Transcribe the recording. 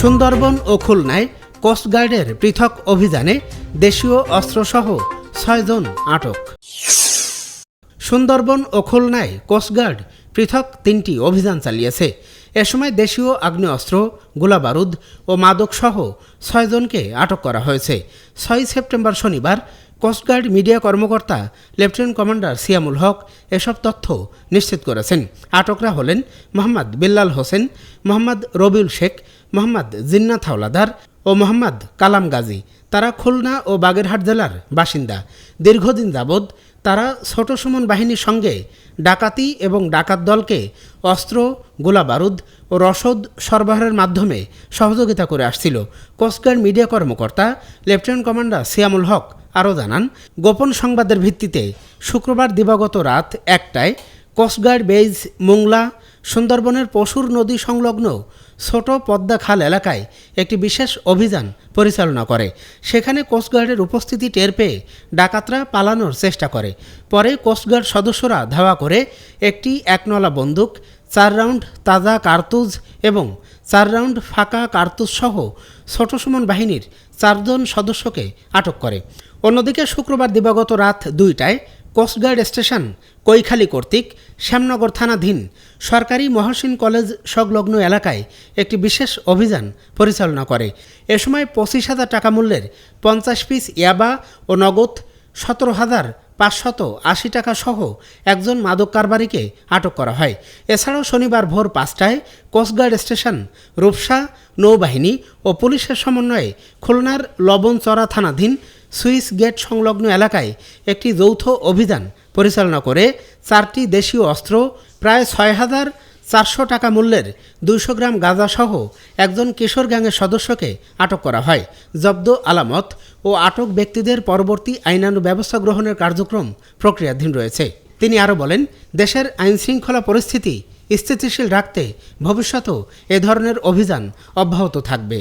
সুন্দরবন ও খুলনায় কোস্টগার্ডের পৃথক অভিযানে দেশীয় অস্ত্রসহ ছয়জন আটক। সুন্দরবন ও খুলনায় কোস্টগার্ড পৃথক তিনটি অভিযান চালিয়েছে। এ সময় দেশীয় আগ্নেয়াস্ত্র, গোলাবারুদ ও মাদকসহ ছয়জনকে আটক করা হয়েছে। ছয় সেপ্টেম্বর শনিবার কোস্টগার্ড মিডিয়া কর্মকর্তা লেফটেন্যান্ট কমান্ডার সিয়ামুল হক এসব তথ্য নিশ্চিত করেছেন। আটকরা হলেন মোহাম্মদ বিল্লাল হোসেন, মোহাম্মদ রবিউল শেখ, মোহাম্মদ জিন্নাত হাওলাদার ও মোহাম্মদ কালাম গাজী। তারা খুলনা ও বাগেরহাট জেলার বাসিন্দা। দীর্ঘদিন যাবৎ তারা ছোট সুমন বাহিনীর সঙ্গে ডাকাতি এবং ডাকাত দলকে অস্ত্র, গোলাবারুদ ও রসদ সরবরাহের মাধ্যমে সহযোগিতা করে আসছিল। কোস্টগার্ড মিডিয়া কর্মকর্তা লেফটেন্যান্ট কমান্ডার সিয়ামুল হক আরও জানান, গোপন সংবাদের ভিত্তিতে শুক্রবার দিবাগত রাত একটায় কোস্টগার্ড বেইজ মোংলা সুন্দরবনের পশুর নদী সংলগ্ন ছোট পদ্মা খাল এলাকায় একটি বিশেষ অভিযান পরিচালনা করে। সেখানে কোস্টগার্ডের উপস্থিতি টের পেয়ে ডাকাতরা পালানোর চেষ্টা করে। পরে কোস্টগার্ড সদস্যরা ধাওয়া করে একটি একনলা বন্দুক, চার রাউন্ড তাজা কার্তুজ এবং চার রাউন্ড ফাঁকা কার্তুজ সহ ছোট সুমন বাহিনীর চারজন সদস্যকে আটক করে। অন্যদিকে শুক্রবার দিবাগত রাত দুইটায় কোস্টগার্ড স্টেশন, কৈখালী কর্তৃক শ্যামনগর থানাধীন সরকারি মহসিন কলেজ সংলগ্ন এলাকায় একটি বিশেষ অভিযান পরিচালনা করে। এ সময় পঁচিশ হাজার টাকা মূল্যের পঞ্চাশ পিস ইয়াবা ও নগদ সতেরো হাজার পাঁচশত আশি টাকা সহ একজন মাদক কারবারিকে আটক করা হয়। এছাড়াও শনিবার ভোর পাঁচটায় কোস্টগার্ড স্টেশন, রূপসা নৌবাহিনী ও পুলিশের সমন্বয়ে খুলনার লবণচরা থানাধীন সুইস গেট সংলগ্ন এলাকায় একটি যৌথ অভিযান পরিচালনা করে চারটি দেশীয় অস্ত্র, প্রায় ছয় হাজার চারশো টাকা মূল্যের দুইশো গ্রাম গাঁজাসহ একজন কিশোর গ্যাংয়ের সদস্যকে আটক করা হয়। জব্দ আলামত ও আটক ব্যক্তিদের পরবর্তী আইনানু ব্যবস্থা গ্রহণের কার্যক্রম প্রক্রিয়াধীন রয়েছে। তিনি আরও বলেন, দেশের আইনশৃঙ্খলা পরিস্থিতি স্থিতিশীল রাখতে ভবিষ্যতেও এ ধরনের অভিযান অব্যাহত থাকবে।